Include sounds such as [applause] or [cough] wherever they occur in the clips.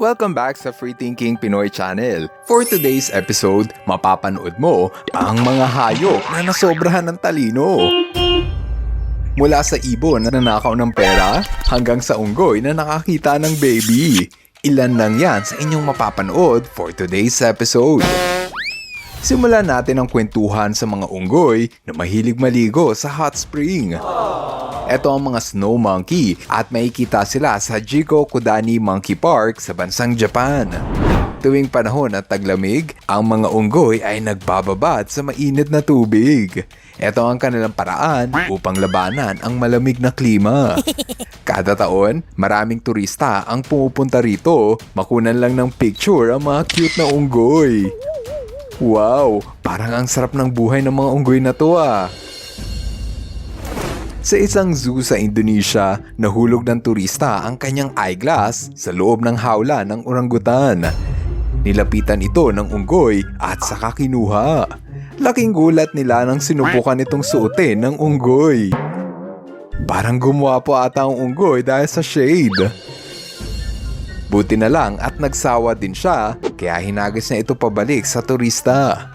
Welcome back sa Free Thinking Pinoy Channel. For today's episode, mapapanood mo ang mga hayop na nasobrahan ng talino. Mula sa ibon na nanakaw ng pera hanggang sa unggoy na nakakita ng baby. Ilan lang yan sa inyong mapapanood for today's episode. Simulan natin ang kwentuhan sa mga unggoy na mahilig maligo sa hot spring. Ito ang mga snow monkey at makikita sila sa Jiko Kodani Monkey Park sa bansang Japan. Tuwing panahon at taglamig, ang mga unggoy ay nagbababad sa mainit na tubig. Ito ang kanilang paraan upang labanan ang malamig na klima. [laughs] Kada taon, maraming turista ang pumupunta rito, makunan lang ng picture ang mga cute na unggoy. Wow, parang ang sarap ng buhay ng mga unggoy na to ah. Sa isang zoo sa Indonesia, nahulog ng turista ang kanyang eyeglass sa loob ng hawla ng orangutan. Nilapitan ito ng unggoy at saka kinuha. Laking gulat nila nang sinubukan itong suotin ng unggoy. Parang gumawa po ata ang unggoy dahil sa shade. Buti na lang at nagsawa din siya kaya hinagis na ito pabalik sa turista.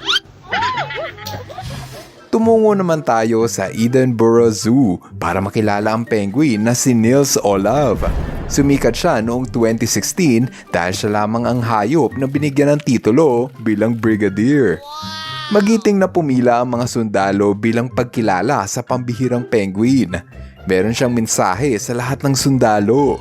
Tumungo naman tayo sa Edenborough Zoo para makilala ang penguin na si Nils Olav. Sumikat siya noong 2016 dahil siya lamang ang hayop na binigyan ng titulo bilang brigadier. Magiting na pumila ang mga sundalo bilang pagkilala sa pambihirang penguin. Meron siyang mensahe sa lahat ng sundalo.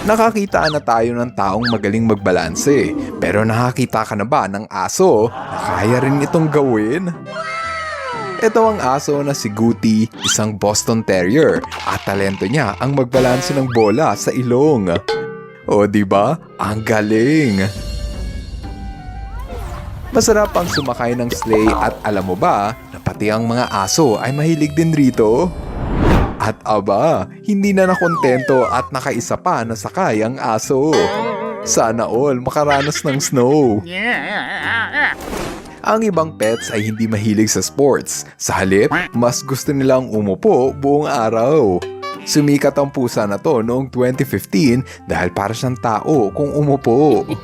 Nakakita na tayo ng taong magaling magbalanse. Pero nakakita ka na ba ng aso na kaya rin itong gawin? Ito ang aso na si Guti, isang Boston Terrier, at talento niya ang magbalanse ng bola sa ilong. O di ba? Ang galing! Masarap ang sumakay ng sleigh at alam mo ba na pati ang mga aso ay mahilig din rito? At aba, hindi na nakontento at nakaisa pa na sakay ang aso. Sana all makaranas ng snow. Ang ibang pets ay hindi mahilig sa sports. Sa halip, mas gusto nilang umupo buong araw. Sumikat ang pusa na to noong 2015 dahil para siyang tao kung umupo. [laughs]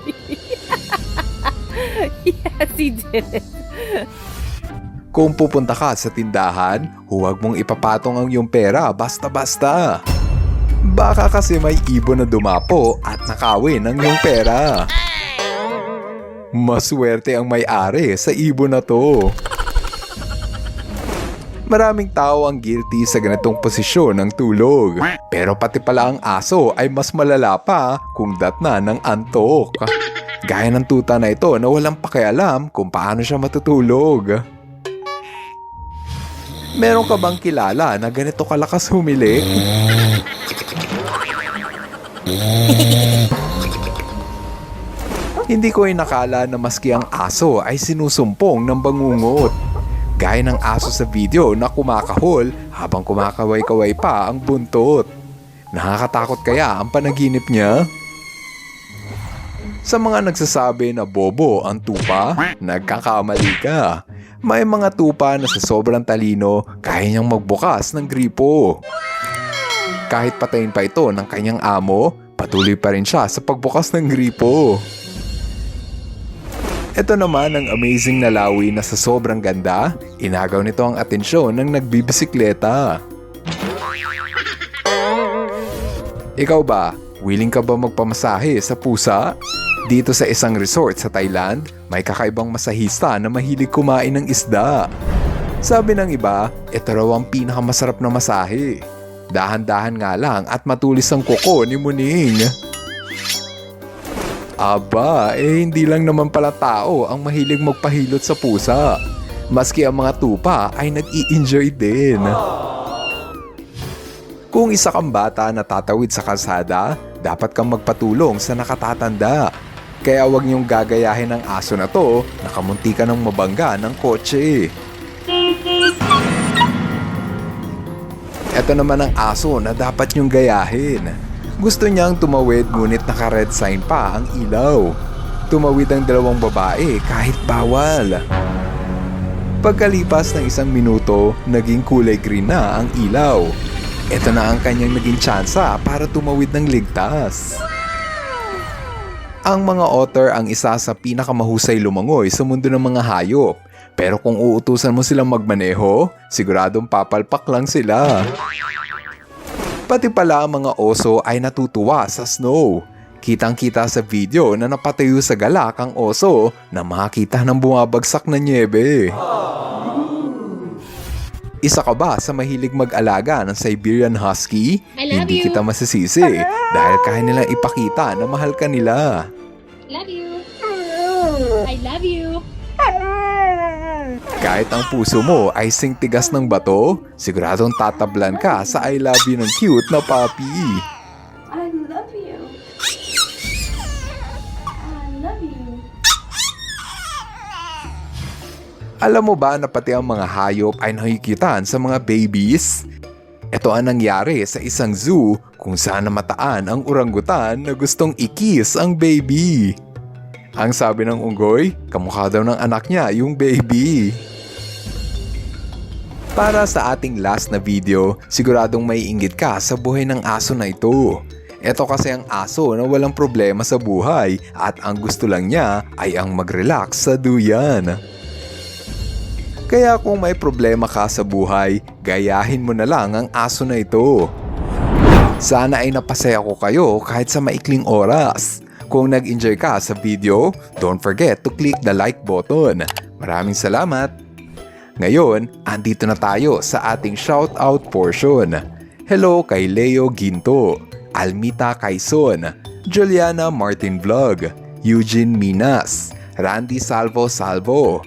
yes, he did. Kung pupunta ka sa tindahan, huwag mong ipapatong ang iyong pera basta-basta. Baka kasi may ibon na dumapo at nakawin ang iyong pera. Maswerte ang may-ari sa ibon na to. Maraming tao ang guilty sa ganitong posisyon ng tulog. Pero pati pala ang aso ay mas malala pa kung datna ng antok. Gaya ng tuta na ito na walang pakialam kung paano siya matutulog. Meron ka bang kilala na ganito kalakas humili? Hindi ko inakala na maski ang aso ay sinusumpong ng bangungot. Gaya ng aso sa video na kumakahol habang kumakaway-kaway pa ang buntot. Nakakatakot kaya ang panaginip niya? Sa mga nagsasabi na bobo ang tupa, nagkakamali ka. May mga tupa na sa sobrang talino, kaya niyang magbukas ng gripo. Kahit patayin pa ito ng kanyang amo, patuloy pa rin siya sa pagbukas ng gripo. Ito naman ang amazing na lawi na sa sobrang ganda, inagaw nito ang atensyon ng nagbibisikleta. Ikaw ba, willing ka ba magpamasahe sa pusa? Dito sa isang resort sa Thailand, may kakaibang masahista na mahilig kumain ng isda. Sabi ng iba, ito raw ang pinakamasarap na masahe. Dahan-dahan nga lang at matulis ang kuko ni Muning. Aba, eh hindi lang naman pala tao ang mahilig magpahilot sa pusa. Maski ang mga tupa ay nag-i-enjoy din. Kung isa kang bata na tatawid sa kalsada, dapat kang magpatulong sa nakatatanda. Kaya huwag niyong gagayahin ng aso na to, nakamunti ka ng mabangga ng kotse. Ito naman ang aso na dapat niyong gayahin. Gusto niyang tumawid ngunit naka-red sign pa ang ilaw. Tumawid ang dalawang babae kahit bawal. Pagkalipas ng isang minuto, naging kulay green na ang ilaw. Ito na ang kanyang naging tsansa para tumawid ng ligtas. Ang mga otter ang isa sa pinakamahusay lumangoy sa mundo ng mga hayop. Pero kung uutusan mo silang magmaneho, siguradong papalpak lang sila. Pati pala ang mga oso ay natutuwa sa snow. Kitang-kita sa video na napatayo sa galak ang oso na makakita ng bumabagsak na niebe. Isa ka ba sa mahilig mag-alaga ng Siberian Husky? I love Hindi you. kita masisisi dahil kaya nilang ipakita na mahal ka nila. Love you. I love you. Kahit ang puso mo ay singtigas ng bato, siguradong tatablan ka sa I love you ng cute na puppy. Alam mo ba na pati ang mga hayop ay nakikitan sa mga babies? Ito ang nangyari sa isang zoo kung saan namataan ang orangutan na gustong ikis ang baby. Ang sabi ng unggoy, kamukha daw ng anak niya yung baby. Para sa ating last na video, siguradong may inggit ka sa buhay ng aso na ito. Ito kasi ang aso na walang problema sa buhay at ang gusto lang niya ay ang mag-relax sa duyan. Kaya kung may problema ka sa buhay, gayahin mo na lang ang aso na ito. Sana ay napasaya ko kayo kahit sa maikling oras. Kung nag-enjoy ka sa video, don't forget to click the like button. Maraming salamat! Ngayon, andito na tayo sa ating shoutout portion. Hello kay Leo Ginto, Almita Kaison, Juliana Martin Vlog, Eugene Minas, Randy Salvo Salvo,